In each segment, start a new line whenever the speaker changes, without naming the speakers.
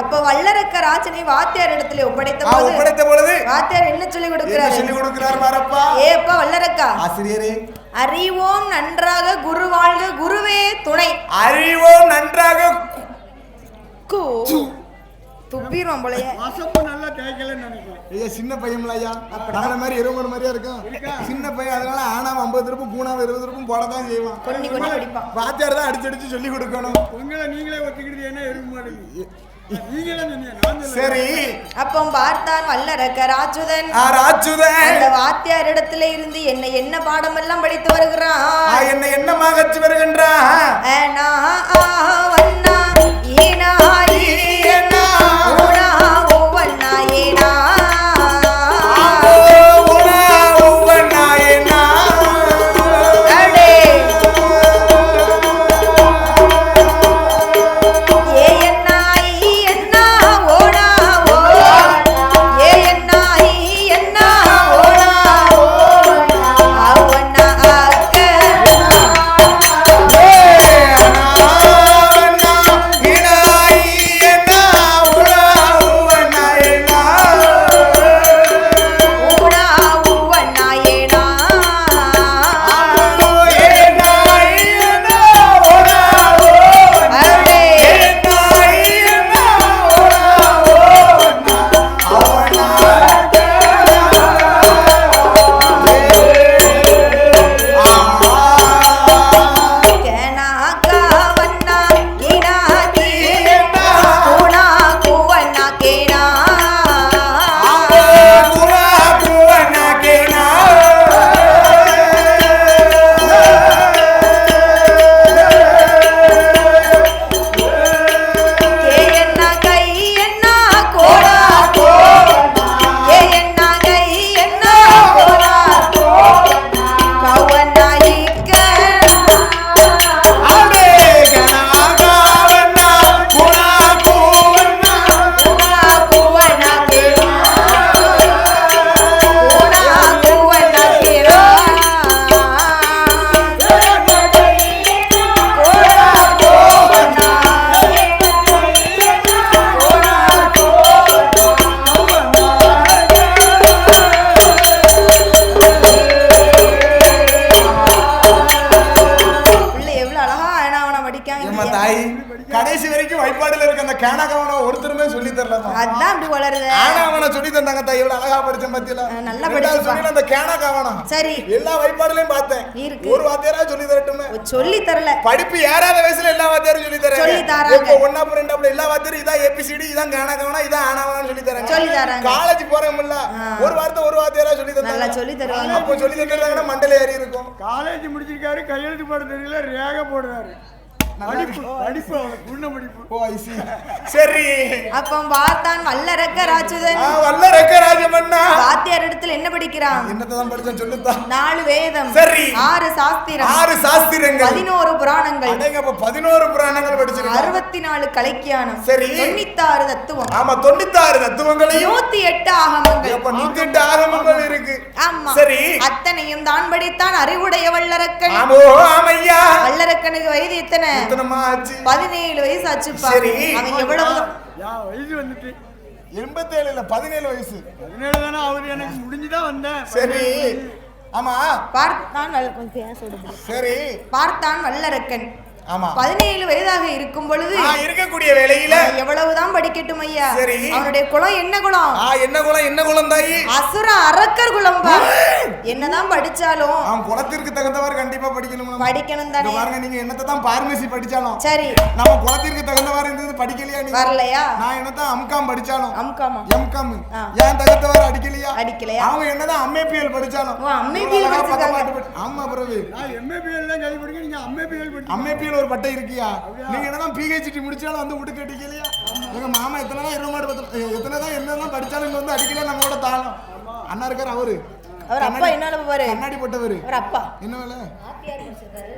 அப்ப வல்லரக்க ராஜனை வாத்தியார் இடத்துல ஒப்படைத்த போது
ஒப்படைத்த பொழுது
வாத்தியார் என்ன சொல்லி கொடுக்கிறாரு?
சொல்லி கொடுக்கிறார் மாரப்பா
ஏப்பா வல்லரக்கா.
ஆசிரியரே.
அறிவோம் நன்றாக குரு வாழ்க குருவே துணை.
அறிவோம் நன்றாக
கு துப்பிடுவோம் போலயே.
வசப்பு நல்லா தேய்க்கலன்னு நினைக்கிறேன்.
ஐயா சின்ன பையன்ல ஐயா நம்மள மாதிரி இருபது மாதிரியா இருக்கும் சின்ன பையன் அதனால ஆனாம ஐம்பது ரூபாய் பூனாவை இருபது ரூபாய் போட தான் செய்வான்.
கொன்னி கொன்னி படிப்பான்.
வாத்தியார் தான் அடிச்சு அடிச்சு சொல்லி கொடுக்கணும்.
உங்களை நீங்களே ஒத்துக்கிட்டு என்ன இருக்க மாட்டேங்குது
சரி.
அப்போ பார்த்தான் வல்லரக்க ராஜுதன்.
ஆச்சுதன்
அந்த வாத்தியார் இடத்துல இருந்து என்ன என்ன பாடமெல்லாம் படித்து வருகிறான்?
என்ன என்னமாக வருகின்றா கேனகவனை ஒருத்தருமே சொல்லி தரலமா
அதான் அப்படி வளருது.
ஆனா அவனை சொல்லி தந்தாங்க தாய் இவ்வளவு அழகா படிச்ச பத்தியில?
ஆ, நல்லா படிச்சுப்பா.
அந்த கேனகவனம்
சரி.
எல்லா வைப்பாடுலயும் பார்த்தேன்.
இருக்கு.
ஒரு வாத்தியாரா சொல்லி தரட்டுமே?
சொல்லி தரல.
படிப்பு ஏறாத வயசுல எல்லா வாத்தியாரும் சொல்லி தராங்க.
சொல்லி தராங்க.
இப்போ ஒண்ணாப்பு ரெண்டாப்புல எல்லா வாத்தியாரும் இதான் ஏபிசிடி இதான் காணகவனா இதான் ஆனவனா சொல்லி தராங்க.
சொல்லி தராங்க.
காலேஜ் போறோம்ல
ஆ.
ஒரு வார்த்தை ஒரு வாத்தியாரா சொல்லி
நல்லா
தந்தாங்க
சொல்லி தருவாங்க.
அப்போ சொல்லி தந்தாங்கன்னா மண்டல ஏறி இருக்கும்.
காலேஜ் முடிச்சிருக்காரு கையெழுத்து போட தெரியல ரேக போடுறாரு.
சரி.
அப்போ பார்த்தான் வல்லரக்க ராஜுதன்
ஆ, வல்ல ரெக்க ராஜமண்ணா
வாத்தியார் இடத்துல என்ன படிக்கிறான்?
என்னதான் படிச்சேன் சொல்லுதா
நாலு வேதம்
சரி.
ஆறு சாஸ்திரம்
ஆறு சாஸ்திரங்கள்.
பதினோரு புராணங்கள்.
அப்ப பதினோரு புராணங்கள் படிச்சிருக்கேன்.
அறுபத்தி நாலு கலைக்கியானம்.
சரி.
தொண்ணூத்தாறு தத்துவம்.
ஆமா தொண்ணூத்தாறு தத்துவங்களையும்
நூத்தி எட்டு ஆகமங்கள்.
ஆகமங்கள் இருக்கு.
ஆமா.
சரி.
அத்தனையும் தான் படித்தான் அறிவுடைய வல்லரக்கன்.
ஆமோ ஆமையா.
வல்லரக்கனுக்கு வயது எத்தனை?
ஆச்சு?
பதினேழு வயசு ஆச்சுப்பா.
சரி.
அவன் எவ்வளவு?
யா வயசு வந்துட்டு.
எண்பத்தேழு இல்ல பதினேழு வயசு.
பதினேழு தானே அவர் எனக்கு முடிஞ்சுதான் வந்தேன்.
சரி. ஆமா.
பார்த்தான்.
சரி.
பார்த்தான் வல்லரக்கன். பதினேழு வயதாக இருக்கும் பொழுது
நான் இருக்கக்கூடிய வேலையில
எவ்வளவுதான் படிக்கட்டும் ஐயா.
சரி.
அவனுடைய குலம் என்ன குலம்?
ஆ என்ன குலம் என்ன குலம் தாயி?
அசுர அரக்கர் குலம் பா. என்னதான் படிச்சாலும்
அவன் குலத்திற்கு தகுந்தவாறு கண்டிப்பா படிக்கணும்
படிக்கணும் தானே.
பாருங்க நீங்க என்னத்தை தான் பார்மசி படிச்சாலும்.
சரி.
நம்ம குலத்திற்கு தகுந்தவாறு இருந்தது படிக்கலையா நீங்க?
வரலையா?
நான் என்னதான் அம்காம் படிச்சாலும்?
அம்காமா?
எம்காம். ஏன் தகுந்தவாறு அடிக்கலையா?
அடிக்கலையா?
அவங்க என்னதான் அம்ஏபிஎல் படிச்சாலும். படி- ஆமா பிறகு
நான் எம்ஏபிஎல் தான் கை படிக்க நீங்க அம்ஏபிஎல் படிக்க
அம்ஏபிஎல் ஒரு பட்டை இருக்கியா? நீங்க என்னதான் பிஹெச்டி முடிச்சாலும் வந்து விட்டு அடிக்கலையா எங்க மாமா எத்தனை தான் இருபது மாடு எத்தனை தான் என்னதான் படிச்சாலும் இங்க வந்து அடிக்கல நம்மளோட தாளம். அண்ணா இருக்காரு அவரு.
அவர் அப்பா என்ன பாரு
கண்ணாடி போட்டவரு.
அவர் அப்பா.
என்ன வேலை?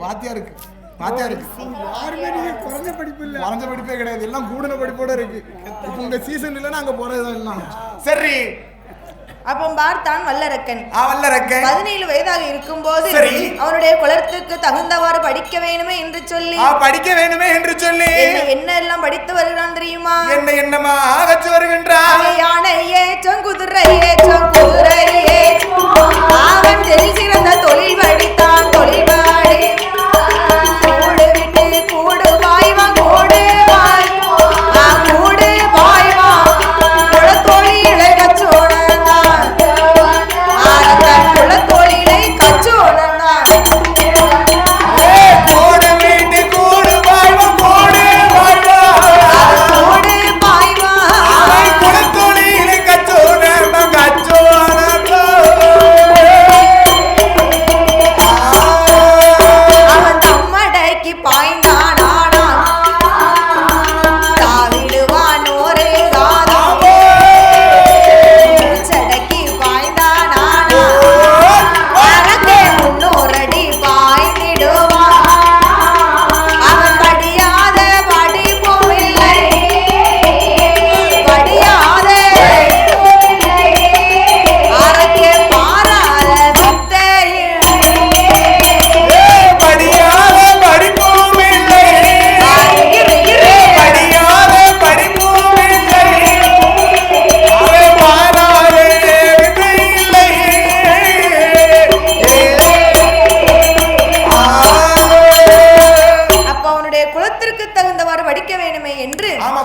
வாத்தியாருக்கு. வாத்தியாருக்கு.
யாருமே நீங்க குறைஞ்ச படிப்பு இல்ல.
குறைஞ்ச படிப்பே கிடையாது. எல்லாம் கூடுன படிப்போட இருக்கு. இப்போ உங்க சீசன் இல்லைன்னா அங்க போறது எல்லாம். சரி.
அப்போ பார்த்தான் வல்லரக்கன்.
வல்லரக்க
பதினேழு வயதாக இருக்கும்போது
சரி.
அவனுடைய குலத்துக்கு தகுந்தவாறு படிக்க வேணுமே என்று சொல்லி.
படிக்க வேணுமே என்று சொல்லி.
என்ன எல்லாம் படித்து வருகிறான் தெரியுமா?
என்ன என்னமா ஆகச்சு வருகின்றார்
யானை ஏற்றம் குதிரை ஏற்றம் குதிரை ஏற்றம் அவன் தெரில் சிறந்த தொழில் படித்தான்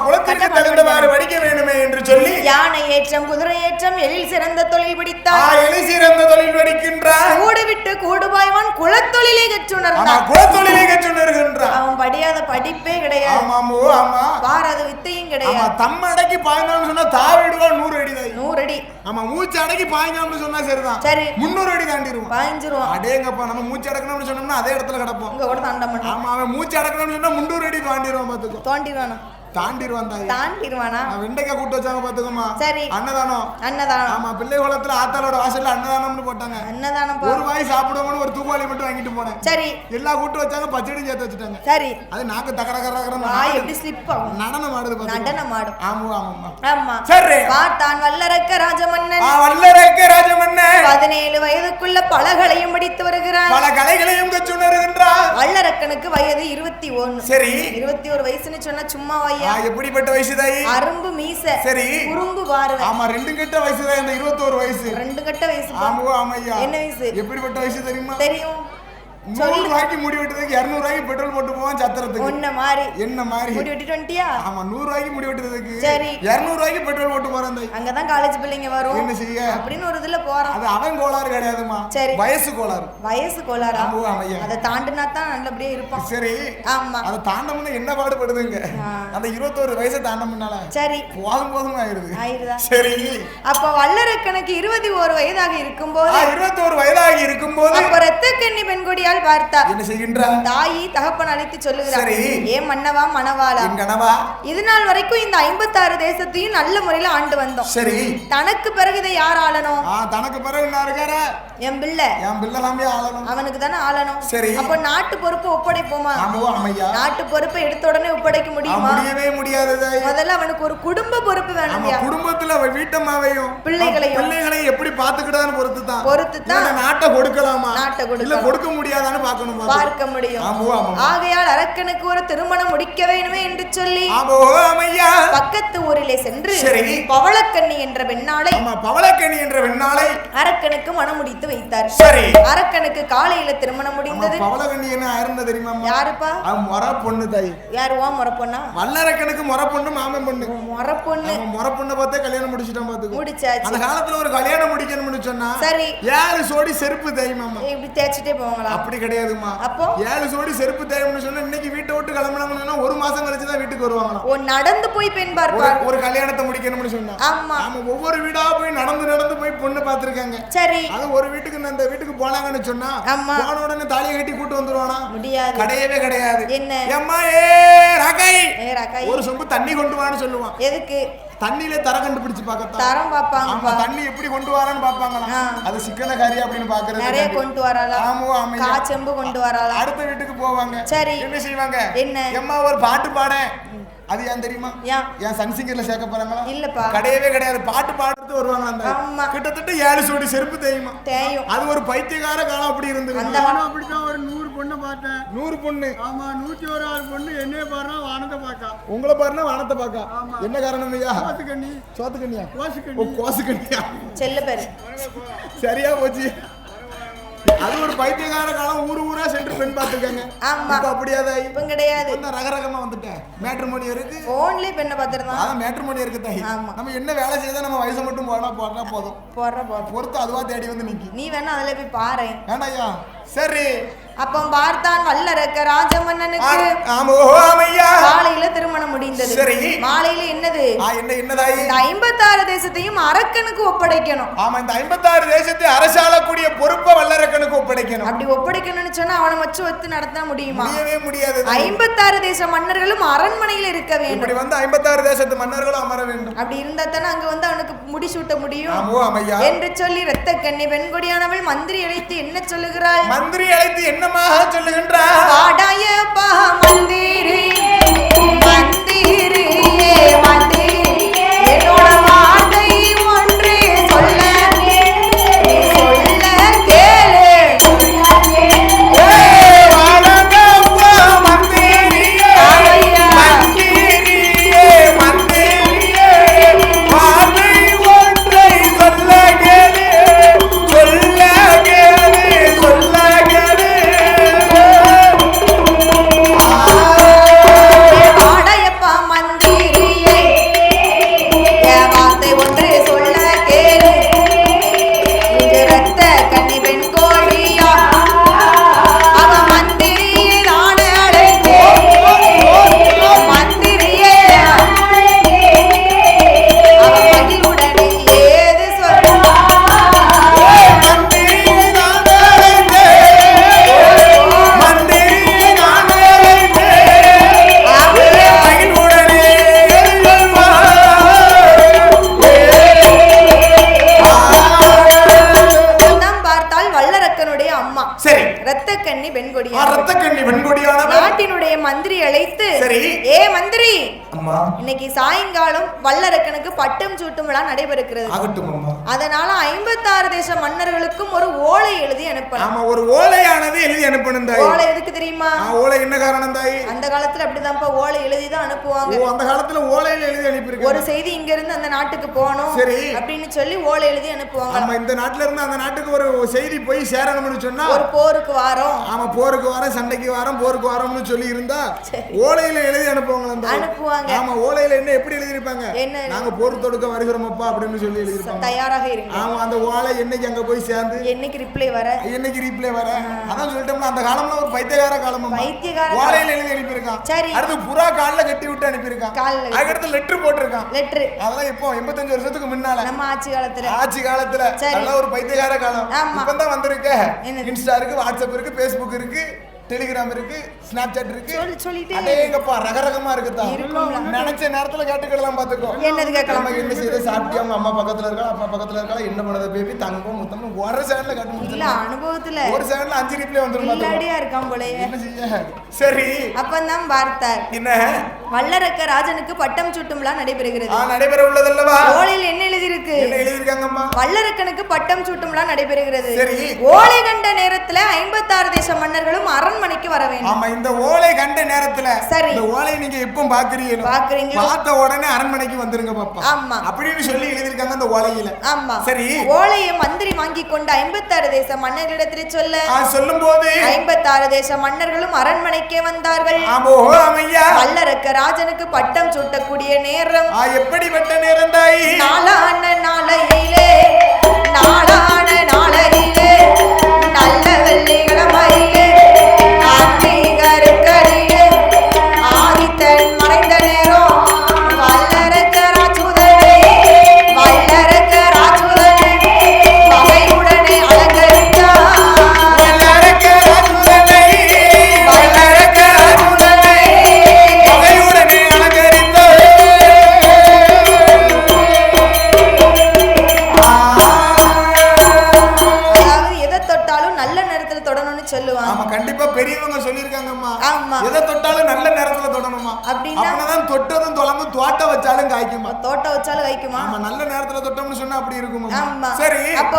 குலத்திற்கு தகுந்தவாறு படிக்க வேணுமே என்று
சொல்லி
யானை ஏற்றம் குதிரை ஏற்றம் எழில் சிறந்த தொழில்
ஆ
பிடித்தான்
எலி சிறந்த தொழில் படிக்கின்றான்
கூடு விட்டு கூடுபாய்வான் குலத்தொழிலை கற்றுணர்ந்தான்.
குலத்தொழிலை கற்றுணர்கின்றான்.
அவன் படியாத படிப்பே கிடையாது.
ஆமாமோ ஆமா.
பாராத வித்தையும் கிடையாது.
தம்ம அடக்கி பாய்ந்தான்னு சொன்னா தாவிடுவான் நூறு அடி தான்
நூறடி
ஆமா மூச்சு அடக்கி பாய்ந்தான்னு சொன்னா சரிதான்.
சரி.
முன்னூறு அடி தாண்டிடுவான்.
பாய்ஞ்சிருவான்.
அடேங்கப்பா நம்ம மூச்சு அடக்கணும்னு சொன்னோம்னா அதே இடத்துல கிடப்போம்.
உங்க கூட தாண்ட மாட்டான்
ஆமா அவன் மூச்சு அடக்கணும்னு சொன்னா முன்னூறு அடி தாண்டிடுவான் பாத்துக்கோ.
தோண்டிடுவானா?
தாண்டிடுவான் தாய்
தாண்டிடுவானா?
வெண்டைக்காய் கூட்டு வச்சாங்க பாத்துக்கோமா
சரி.
அன்னதானம்.
அன்னதானம்.
ஆமா பிள்ளை குளத்துல ஆத்தாளோட வாசல்ல அன்னதானம்னு போட்டாங்க.
அன்னதானம்
ஒரு வாய் சாப்பிடுவோம்னு ஒரு தூக்குவாளி மட்டும் வாங்கிட்டு போனேன்.
சரி.
எல்லா கூட்டு வச்சாங்க பச்சடியும் சேர்த்து வச்சுட்டாங்க.
சரி.
அது நாக்கு தகர
வாய் எப்படி ஸ்லிப் ஆகும்?
நடனம் ஆடுது.
நடனம் ஆடும்.
ஆமா
ஆமா
சரி.
பார்த்தான் வல்லரக்க ராஜமன்னன்.
வல்லரக்க ராஜமன்னன்.
பதினேழு வயதுக்குள்ள பலகளையும் படித்து வருகிறான்
பல கலைகளையும்
வல்லரக்கனுக்கு வயது இருபத்தி ஒண்ணு
சரி.
இருபத்தி ஒரு வயசுன்னு சொன்னா சும்மா
ஆ,
வையா
எப்படிப்பட்ட வயசு தாய்
அரும்பு மீச.
சரி.
குறும்பு பார்வை
ஆமா ரெண்டு கெட்ட வயசு தான் இந்த இருபத்தோரு வயசு.
ரெண்டு கட்ட வயசு பா.
ஆமா ஆமையா
என்ன வயசு?
எப்படிப்பட்ட வயசு தெரியுமா?
தெரியும்.
நூறு ரூபாய்க்கு முடி வெட்டுறதுக்கு இருநூறு ரூபாய்க்கு பெட்ரோல் போட்டு போவான் சத்திரத்துக்கு.
உன்ன மாதிரி
என்ன மாதிரி
முடி வெட்டிட்டு வந்துட்டியா
ஆமா நூறு ரூபாய்க்கு முடி வெட்டுறதுக்கு.
சரி.
இருநூறு ரூபாய்க்கு பெட்ரோல் போட்டு போறான்
அங்கதான் காலேஜ் பிள்ளைங்க வரும்.
என்ன செய்ய?
அப்படின்னு ஒரு இதுல போறான்.
அது அவன் கோளாறு கிடையாதுமா
சரி.
வயசு கோளாறு.
வயசு
ஆமையா
அதை தாண்டினா தான் நல்லபடியா இருப்பான்.
சரி.
ஆமா.
அதை தாண்டமுன்னு என்ன பாடுபடுதுங்க. அந்த இருபத்தோரு வயசை தாண்டமுன்னால
சரி.
போதும் போதும் ஆயிருது
ஆயிருதா
சரி.
அப்ப வல்லரக்கனுக்கு இருபத்தி ஒரு வயதாக இருக்கும்போது
ஆ, இருபத்தோரு வயதாகி இருக்கும்போது
அப்ப ரத்த கண்ணி பெண்கொடியால் பார்த்தா
என்ன செய்கின்றா?
தாயி தகப்பன் அழைத்து சொல்லுகிறார். ஏன் மன்னவா மணவாளா?
கனவா
இது நாள் வரைக்கும் இந்த ஐம்பத்தாறு தேசத்தையும் நல்ல முறையில ஆண்டு வந்தோம்.
சரி.
தனக்கு பிறகு இதை யார் ஆளணும்?
தனக்கு பிறகு நான் இருக்கார?
என் பிள்ளை.
என் பிள்ளை ஆளணும்.
அவனுக்கு தானே ஆளணும்.
சரி.
அப்ப நாட்டு பொறுப்பு ஒப்படைப்போமா? நாட்டு பொறுப்பை எடுத்த உடனே ஒப்படைக்க முடியுமா?
முடியவே முடியாது.
முதல்ல அவனுக்கு ஒரு குடும்ப பொறுப்பு வேணும்யா
குடும்பத்துல அவ வீட்டம்மாவையும்
பிள்ளைகளையும்.
பிள்ளைகளையும் எப்படி பாத்துக்கிட்டான்னு பொறுத்து தான்
பொறுத்து தான்
நாட்டை கொடுக்கலாமா.
நாட்டை.
கொடுக்க முடியாதான்னு பார்க்கணும்? பாத்து.
பார்க்க முடியும். ஆகையால் அரக்கனுக்கு ஒரு திருமணம் முடிக்க வேணுமே என்று சொல்லி பக்கத்து ஊரிலே சென்று. பவளக்கண்ணி என்ற பெண்ணாளை
ஆமா பவளக்கணி என்ற வெண்ணாளை
அரக்கனுக்கு மனம் முடித்து வைத்தார்.
சரி.
அரக்கனுக்கு காலையில திருமணம் முடிந்தது.
பவளக்கண்ணி என்ன ஆயிருந்த தெரியுமா
யாருப்பா?
முறை பொண்ணு தாய்.
யார் ஓ முறை பொண்ணா
வல்லரக்கனுக்கு முறை பொண்ணு மாமன் பொண்ணு.
முறை பொண்ணு
முறை பொண்ணை பார்த்தே கல்யாணம் முடிச்சிட்டான் பாத்துக்கோ
முடிச்சாச்சு.
அந்த காலத்துல ஒரு கல்யாணம் முடிக்கணும்னு சொன்னா
சரி.
ஏழு சோடி செருப்பு தேய்மாமா
இப்படி தேய்ச்சிட்டே போவாங்களா?
அப்படி கிடையாதுமா
அப்போ?
ஏழு சோடி செருப்பு தேய்ம்னு சொன்னா இன்னைக்கு வீட்டை விட்டு கிளம்புனாங்கன்னு ஒரு மாசம் கழிச்சு தான் வீட்டுக்கு வருவாங்களாம்.
ஓ நடந்து போய் பெண்
ஒரு
பார்ப்பார்
ஒரு கல்யாணத்தை முடிக்கணும்னு சொன்னா.
ஆமா.
நாம ஒவ்வொரு வீடா போய் நடந்து நடந்து போய் பொண்ணு பார்த்திருக்காங்க.
சரி.
அது ஒரு வீட்டுக்கு இந்த வீட்டுக்கு போனாங்கன்னு சொன்னா
ஆமா.
போன உடனே தாலியை கட்டி கூட்டு வந்துருவானா?
முடியாது.
கிடையவே கிடையாது.
என்ன?
எம்மா ஏ ரகை.
நேரா கை
ஒரு சொம்பு தண்ணி கொண்டு வான்னு சொல்லுவான்.
எதுக்கு?
தண்ணியில தர கண்டுபிடிச்சு பார்க்கத்தான்.
தரம்
ஆமா
பார்ப்பாங்கப்பா
தண்ணி எப்படி கொண்டு வரான்னு பாப்பாங்களாம்
ஆ.
அது சிக்கன கறி அப்படின்னு பாக்குறது
நிறைய கொண்டு வராளா
ஆமா ஆமையா
காச்செம்பு கொண்டு வராளா
அடுத்த வீட்டுக்கு போவாங்க.
சரி.
என்ன செய்வாங்க?
என்ன?
எம்மா ஒரு பாட்டு பாட. அது ஏன் தெரியுமா?
ஏன்
ஏன் சன்சிங்கர்ல சேர்க்க போறாங்களா?
இல்லப்பா.
கிடையவே கிடையாது. பாட்டு பாடுறது வருவாங்க அந்த?
ஆமா.
கிட்டத்தட்ட ஏழு சோடி செருப்பு தெரியுமா?
தேயும்
அது ஒரு பைத்தியக்கார காலம் அப்படி இருந்தது
அந்த
நானும் அப்படித்தான் ஒரு நூறு பொண்ணை பார்த்தேன்.
நூறு பொண்ணு.
ஆமா நூத்தி ஒரு ஆறு பொண்ணு என்னைய பாருனா வானத்தை பார்க்கா.
உங்களை பாருன்னா வானத்தை பார்க்க.
ஆமா.
என்ன காரணம் ஐயா?
கோசுக்கண்ணி
சோத்துக்கண்ணியா
கோசுக்கண்ணி
கோசுக்கண்ணியா
செல்ல பேரு.
சரியா போச்சு. அது ஒரு பைத்தியக்கார காலம். ஊரு ஊரா சென்று பெண் பார்த்துருக்காங்க.
ஆமா.
இப்ப அப்படியாதாய்
இப்ப கிடையாது.
இப்ப ரக ரகமா வந்துட்டேன். மேட்ரிமோனி இருக்கு
போன்லயே பெண்ணை பார்த்துருந்தான்
அதான் மேட்ரிமோனி இருக்கு தாய்
ஆமா.
நம்ம என்ன வேலை செய்தா நம்ம வயசை மட்டும் போனா போனா போதும்.
போடுற போதும்.
பொறுத்து அதுவா தேடி வந்து நிக்கி.
நீ வேணா அதுல போய் பாரு.
வேண்டாய்யா சரி.
அப்போ பார்த்தான் வல்லரக்க ராஜமன்னனுக்கு. காலையில திருமணம் முடிந்தது.
சரி.
மாலையில என்னது?
என்ன என்னதாய்?
இந்த ஐம்பத்தாறு தேசத்தையும் அரக்கனுக்கு ஒப்படைக்கணும்.
ஆமா இந்த ஐம்பத்தாறு தேசத்தை அரசாளக்கூடிய பொறுப்பை வல்லரக்கனுக்கு ஒப்படைக்கணும்.
அப்படி ஒப்படைக்கணும்னு சொன்னா அவனை வச்சு ஒத்து நடத்த முடியுமா?
முடியவே முடியாது.
ஐம்பத்தாறு தேச மன்னர்களும் அரண்மனையில் இருக்க வேண்டும்.
இப்படி வந்து ஐம்பத்தாறு தேசத்து மன்னர்களும் அமர வேண்டும்.
அப்படி இருந்தா தானே அங்க வந்து அவனுக்கு முடிசூட்ட முடியும். என்று சொல்லி ரத்த கண்ணி பெண்கொடியானவள் மந்திரி அழைத்து என்ன சொல்லுகிறாள்?
மந்திரி அழைத்து என்னமாக சொல்லுகின்றார்.
வாடாயப்பா மந்திரி மந்திரி மந்திரி தேச மன்னர்களுக்கும் ஒரு ஓலை எழுதி அனுப்பணும்
ஆமா ஒரு ஓலையானது எழுதி அனுப்பணும் தாய்.
ஓலை எதுக்கு தெரியுமா?
ஓலை என்ன காரணம் தாய்?
அந்த காலத்துல அப்படிதான்ப்பா ஓலை எழுதி தான் அனுப்புவாங்க.
அந்த காலத்துல ஓலையில எழுதி அனுப்பியிருக்காங்க.
ஒரு செய்தி இங்க இருந்து அந்த நாட்டுக்கு போகணும்
சரி.
அப்படின்னு சொல்லி ஓலை எழுதி அனுப்புவாங்க.
ஆமா இந்த நாட்டுல இருந்து அந்த நாட்டுக்கு ஒரு செய்தி போய் சேரணும்னு சொன்னா
ஒரு போருக்கு வாரோம்.
ஆமா போருக்கு வரோம் சண்டைக்கு வரோம் போருக்கு வரோம்னு சொல்லி இருந்தா. ஓலையில எழுதி அனுப்புவாங்களா தாய்?
அனுப்புவாங்க.
ஆமா ஓலையில என்ன எப்படி எழுதிருப்பாங்க
என்ன?
நாங்க போர் தொடுக்க வருகிறோமப்பா அப்படின்னு சொல்லி எழுதிருப்பாங்க
தயாராக இருங்க.
ஆமா அந்த ஓலை என்னைக்கு அங்க போய் சேர்ந்து
என்னைக்கு ரிப்ளை வர?
என்னைக்கு ரீப்ளே வர. அதான் சொல்லிட்டோம்னா அந்த காலம்ல ஒரு பைத்தியகார காலம்
பைத்தியக்கார காலம்.
ஓலையில எழுதி அனுப்பியிருக்கான்.
சரி.
அடுத்து புறா கால்ல கட்டி விட்டு அனுப்பியிருக்கான்.
கால்ல.
அதுக்கடுத்து லெட்டர் போட்டிருக்கான்.
லெட்ரு
அதெல்லாம் இப்போ எண்பத்தஞ்சு வருஷத்துக்கு முன்னால.
நம்ம ஆட்சி காலத்துல.
ஆட்சி காலத்துல. நல்ல ஒரு பைத்தியகார காலம். இப்பதான் வந்திருக்க? இன்ஸ்டா இருக்கு வாட்ஸ்அப் இருக்கு ஃபேஸ்புக் இருக்கு. டெலிகிராம் இருக்கு ஸ்னாப்சாட் இருக்கு. அடேங்கப்பா ரகரகமா இருக்குதா. நினைச்ச நேரத்துல கேட்டுக்கலாம் பாத்துக்கோ
என்னது கேட்கலாம்?
என்ன செய்த சாப்பிட்டியா? அவங்க அம்மா பக்கத்துல இருக்கா? அப்பா பக்கத்துல இருக்கா? என்ன பண்ணது பேபி தங்கம் முத்தம் ஒரு செகண்ட்ல கட்டு
இல்ல
முடிச்சிடலாம்
அனுபவத்துல.
ஒரு செகண்ட்ல அஞ்சு ரீப்ளே வந்துரும்.
இல்லாடியா இருக்கான் போலயே.
என்ன செய்ய? சரி.
அப்பந்தான் பார்த்தார்
என்ன?
வல்லரக்க ராஜனுக்கு பட்டம் சூட்டும் விழா நடைபெறுகிறது.
நடைபெற உள்ளதல்லவா
ஓலையில் என்ன எழுதியிருக்கு?
என்ன எழுதியிருக்காங்கம்மா?
வல்லரக்கனுக்கு பட்டம் சூட்டும் விழா நடைபெறுகிறது.
சரி.
ஓலை கண்ட நேரத்துல ஐம்பத்தாறு தேச மன்னர்களும் அரண்மனைக்கு வர வேண்டும்.
ஆமா இந்த ஓலை கண்ட நேரத்துல
சரி.
இந்த ஓலை நீங்க எப்போ பாக்குறீங்களோ
பாக்குறீங்களோ?
பார்த்த உடனே அரண்மனைக்கு வந்துருங்க பாப்பா.
ஆமா.
அப்படின்னு சொல்லி எழுதியிருக்காங்க அந்த ஓலையில.
ஆமா.
சரி.
ஓலையை மந்திரி வாங்கி கொண்டு ஐம்பத்தாறு தேச மன்னரிடத்தில் சொல்ல
சொல்லும் போது
ஐம்பத்தாறு தேச மன்னர்களும் அரண்மனைக்கே வந்தார்கள்.
ஆமோ ஐயா
வல்லரக்க ராஜனுக்கு பட்டம் சூட்டக்கூடிய நேரம்.
எப்படிப்பட்ட நேரம் தாயி
நாளான நாளையிலே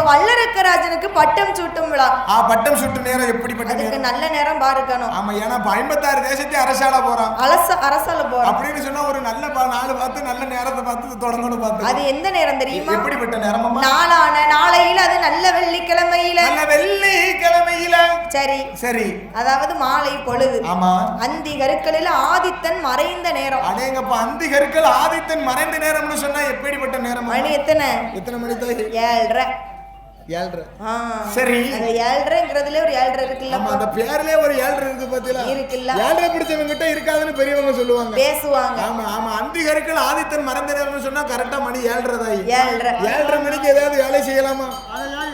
வல்லரக்கராஜனுக்கு பட்டம் சூட்டும் விழா.
ஆ பட்டம் சுட்டு நேரம் எப்படிப்பட்ட
அதுக்கு நல்ல நேரம் பாருக்கணும்.
ஆமா ஏன்னா இப்ப ஐம்பத்தாறு தேசத்தை அரசால போறான்.
அலச அரசால போறோம்
அப்படின்னு சொன்னா ஒரு நல்ல பா- நாள் பார்த்து நல்ல நேரத்தை பார்த்து தொடங்கணும் பார்த்து
அது எந்த நேரம் தெரியுமா?
எப்படிப்பட்ட நேரமா
நாளான நாளையில அது நல்ல வெள்ளிக்கிழமையில.
நல்ல வெள்ளி கிழமையில
சரி.
சரி.
அதாவது மாலை பொழுது.
ஆமா.
அந்தி கருக்களில் ஆதித்தன் மறைந்த நேரம்.
அடேங்கப்பா அந்தி கருக்கள் ஆதித்தன் மறைந்த நேரம்னு சொன்னா எப்படிப்பட்ட நேரம்
மணி எத்தனை?
எத்தனை மணி தாய்
ஏழ்ரை.
ஏழ்ரை. சரி.
அந்த ஏழ்ரைங்கிறதுல ஒரு ஏழ்ரை இருக்குல்ல.
ஆமா அந்த பேர்லயே ஒரு ஏழ்ரை இருக்கு பாத்தீங்களா?
இருக்குல்ல.
ஏழ்ரை பிடிச்சவங்க கிட்ட இருக்காதுன்னு பெரியவங்க சொல்லுவாங்க.
பேசுவாங்க.
ஆமா ஆமா. அந்தி கருக்கள் ஆதித்தன் மறைந்த நேரம்னு சொன்னா கரெக்டா மணி ஏழ்ரை தாய்
ஏழ்ரை.
ஏழரை மணிக்கு ஏதாவது வேலை செய்யலாமா?
அதெல்லாம்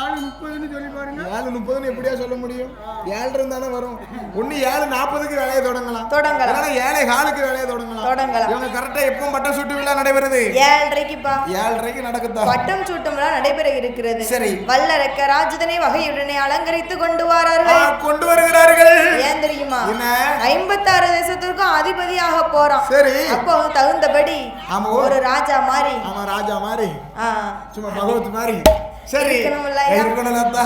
யாரு முப்பதுன்னு சொல்லி பாருங்க.
ஏழு முப்பதுன்னு எப்படியா சொல்ல முடியும்? ஏழரை தானே வரும். ஒண்ணு ஏழு நாற்பதுக்கு வேலையை தொடங்கலாம்.
தொடங்கலாம்.
ஏழை காலுக்கு வேலையை தொடங்கலாம்.
தொடங்கலாம்.
இவங்க கரெக்டா எப்பவும் பட்டம் சுட்டு விழா நடைபெறுது?
ஏழ்ரைக்குப்பா.
ஏழரைக்கு நடக்குதா?
பட்டம் சூட்டும் விழா நடைபெற இருக்கிறது.
சரி.
வல்லரக்க ராஜதனை வகையுடனே அலங்கரித்து கொண்டு வரார்கள்.
கொண்டு வருகிறார்கள்.
ஏன் தெரியுமா?
என்ன?
ஐம்பத்தாறு தேசத்திற்கும் அதிபதியாக போறான்.
சரி.
அப்போ தகுந்தபடி. ஒரு ராஜா மாதிரி
ஆமா ராஜா மாதிரி
ஆ,
சும்மா பகவத் மாதிரி சரி.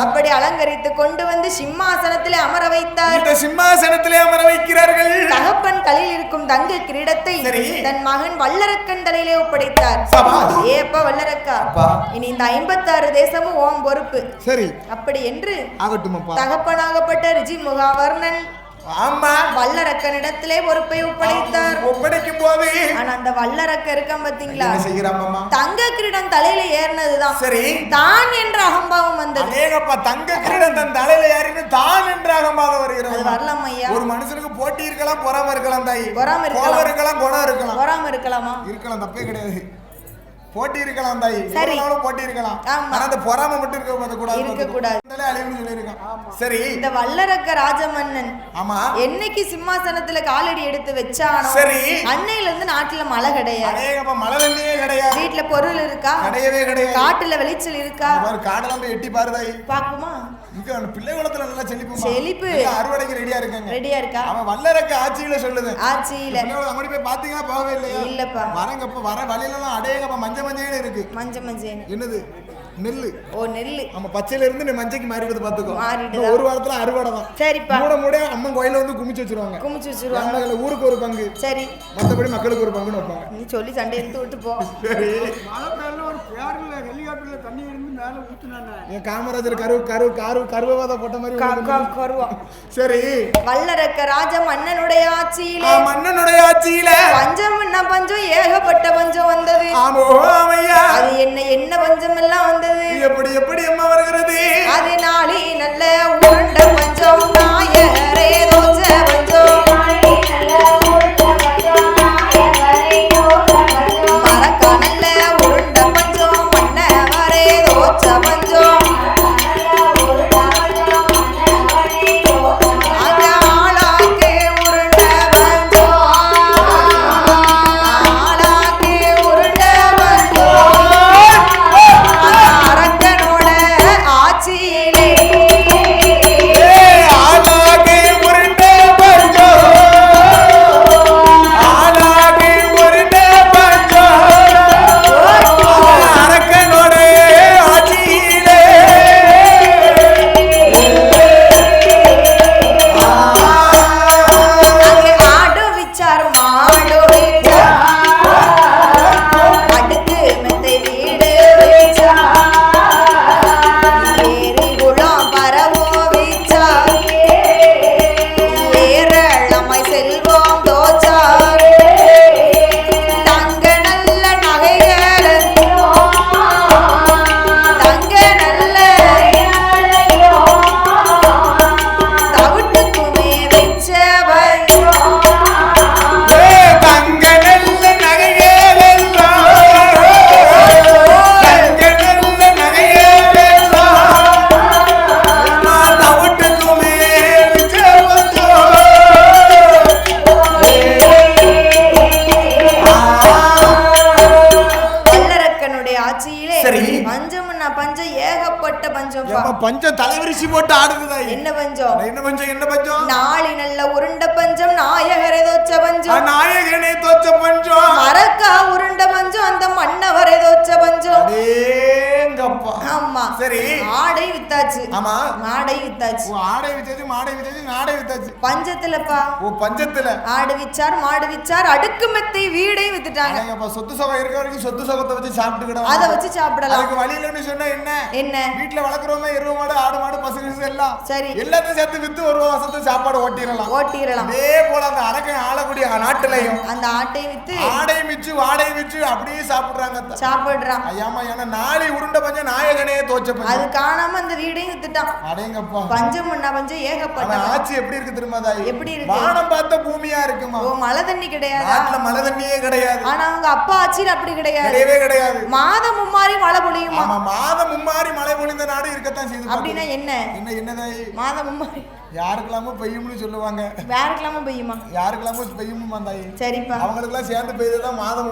அப்படி அலங்கரித்து கொண்டு வந்து சிம்மாசனத்திலே அமர வைத்தார்.
இந்த சிம்மாசனத்திலே அமர வைக்கிறார்கள்.
தகப்பன் தலையில் இருக்கும் தங்க கிரீடத்தை. தன் மகன் வல்லரக்கன் தலையிலே ஒப்படைத்தார். ஏப்பா வல்லரக்கா. இனி இந்த ஐம்பத்தாறு தேசமும் ஓம் பொறுப்பு.
சரி.
அப்படி என்று தகப்பனாகப்பட்ட ரிஜி முகாவர்ணன்
ஆமா.
வல்லரக்கனிடத்திலே பொறுப்பை ஒப்படைத்தார்.
ஒப்படைக்கும் போது
ஆனா அந்த வல்லரக்க இருக்கான் பாத்தீங்களா?
என்ன செய்கிறான் மாமா
தங்க கிரீடம் தலையில ஏறினதுதான்.
சரி.
தான் என்ற அகம்பாவம் வந்தது.
அநேகப்பா தங்க கிரீடம் தன் தலையில ஏறின்னு தான் மாதம்
அது
வருகிறது
வரலாம் ஐயா?
ஒரு மனுஷனுக்கு போட்டி இருக்கலாம் பொறாம இருக்கலாம் தாய்.
பொறாம இருக்கலாம்.
இருக்கலாம் குணம் இருக்கலாம்.
வராம இருக்கலாமா?
இருக்கலாம் தப்பே கிடையாது. போட்டி இருக்கலாம் தாய்.
சரி.
போட்டி இருக்கலாம். ஆனா அந்த பொறாம மட்டும் இருக்க கூடாது. பார்த்துக்கோ. அழிவுன்னு சொல்லியிருக்கான். சரி.
இந்த வல்லரக்க ராஜமன்னன்
ஆமா.
என்னைக்கு சிம்மாசனத்துல காலடி எடுத்து வச்சானோ
சரி.
அன்னையில இருந்து நாட்டுல மழை கிடையாது.
மழை தண்ணியே கிடையாது.
வீட்டுல பொருள் இருக்கா?
கிடையவே கிடையாது.
காட்டுல விளைச்சல் இருக்கா?
மாதிரி காடெல்லாம் எட்டி பாரு தாய்.
பாக்குமா
இங்க பிள்ளை குளத்துல நல்லா செழிப்பு.
செழிப்பு.
அறுவடைக்கு ரெடியா இருக்காங்க.
ரெடியா இருக்கா?
அவன் வல்லரக்க ஆட்சியில சொல்லுது.
ஆட்சியில.
அங்கடி போய் பாத்தீங்கன்னா போகவே இல்லையா?
இல்லப்பா.
வரங்கப்ப வர வழியில எல்லாம் அடையங்கப்ப மஞ்ச மஞ்சள் இருக்கு.
மஞ்ச மஞ்சள்
என்னது? நெல்லு.
ஓ நெல்லு.
ஆமா பச்சையில இருந்து நீ மஞ்சைக்கு மாறிடுது பாத்துக்கோ
மாறிடுதா?
ஒரு வாரத்துல அறுவடை தான்.
சரிப்பா.
மூட மூட அம்மன் கோயில வந்து குமிச்சு வச்சிருவாங்க.
குமிச்சு வச்சிருவாங்க.
ஊருக்கு ஒரு பங்கு.
சரி.
மத்தபடி மக்களுக்கு ஒரு பங்குன்னு வைப்பாங்க.
நீ சொல்லி சண்டை எடுத்து விட்டு போ.
சரி.
மழை பேர்ல ஒரு பேரில் ஹெலிகாப்டர்ல தண்ணி இருந்து மேல ஊத்துனானே.
என் காமராஜர் கரு கரு கரு கருவவாத போட்ட மாதிரி
கருவா
சரி.
வல்லரக்க ராஜ மன்னனுடைய ஆட்சியிலே.
ஆ, மன்னனுடைய ஆட்சியில.
பஞ்சம் என்ன பஞ்சம் ஏகப்பட்ட பஞ்சம் வந்தது.
ஆமோ ஆமையா.
அது என்ன என்ன பஞ்சம் எல்லாம் வந்தது.
எப்படி எப்படி அம்மா வருகிறது?
அதனாலே நல்ல உருண்ட பஞ்சம் நாயகரே ஏகப்பட்ட
ஏப்பா பஞ்சம் தலைவரிசி போட்டு ஆடுது தாயி
என்ன பஞ்சம்?
என்ன பஞ்சம் என்ன பஞ்சம்?
நாளி நல்ல உருண்ட பஞ்சம் நாயகரை தோச்ச பஞ்சம்.
நாயகனே தோச்ச பஞ்சம்.
மரக்கா உருண்ட பஞ்சம் அந்த மன்னவரை தோச்ச பஞ்சம். ஆமா.
சரி.
ஆடை வித்தாச்சு.
ஆமா.
மாடை வித்தாச்சு.
ஆடை வித்தாச்சு மாடை வித்தாச்சு நாடை வித்தாச்சு.
பஞ்சத்துலப்பா.
ஓ பஞ்சத்துல.
ஆடு விச்சார் மாடு விச்சார் அடுக்கு மெத்தை வீடையும் வித்துட்டாங்க.
சொத்து சுகம் இருக்க வரைக்கும் சொத்து சுகத்தை வச்சு சாப்பிட்டுக்கிட
அதை வச்சு சாப்பிடலாம்.
அதுக்கு வழி இல்லைன்னு சொன்னா என்ன?
என்ன?
வீட்டில் வளர்க்குறவங்க எருவ மாடு ஆடு மாடு பசு எல்லாம்.
சரி.
எல்லாத்தையும் சேர்த்து வித்து ஒரு வருஷத்துக்கு சாப்பாடு ஓட்டிடலாம்.
ஓட்டிடலாம்.
அதே போல அந்த அரக்கன் ஆளக்கூடிய நாட்டுலயும்
அந்த ஆட்டை வித்து
ஆடை மிச்சு வாடை மிச்சு அப்படியே சாப்பிடுறாங்க.
சாப்பிடுறான்.
ஐயாமா ஏன்னா நாளை உருண்ட பஞ்சம் நாயகனே தோச்ச
அது காணாம அந்த வீடையும் வித்துட்டான்.
அடேங்கப்பா.
பஞ்சம் பண்ணா பஞ்சம் ஏகப்பட்ட.
ஆட்சி எப்படி இருக்கு தெரியுமா தாய்?
எப்படி இருக்கு?
வானம் பார்த்த பூமியா இருக்குமா?
ஓ மழை தண்ணி கிடையாதா?
நாட்டுல மழை தண்ணியே கிடையாது.
ஆனா அவங்க அப்பா ஆட்சியில் அப்படி கிடையாது.
கிடையவே கிடையாது.
மாதம் மும்மாறி மழை பொழியுமா?
மாதம் மும்மாரி மழை பொழிந்த நாடு இருக்கத்தான் செய்து
அப்படின்னா என்ன?
என்ன என்னதாய்
மாதம் மும்மாரி
யாருக்கெல்லாமோ பெய்யும்னு சொல்லுவாங்க.
வேறக்கெல்லாம பெய்யுமா?
யாருக்கெல்லாமோ பெய்யும் தாய்
சரிப்பா.
அவங்களுக்கெல்லாம் சேர்ந்து பெய்ததான் மாதம்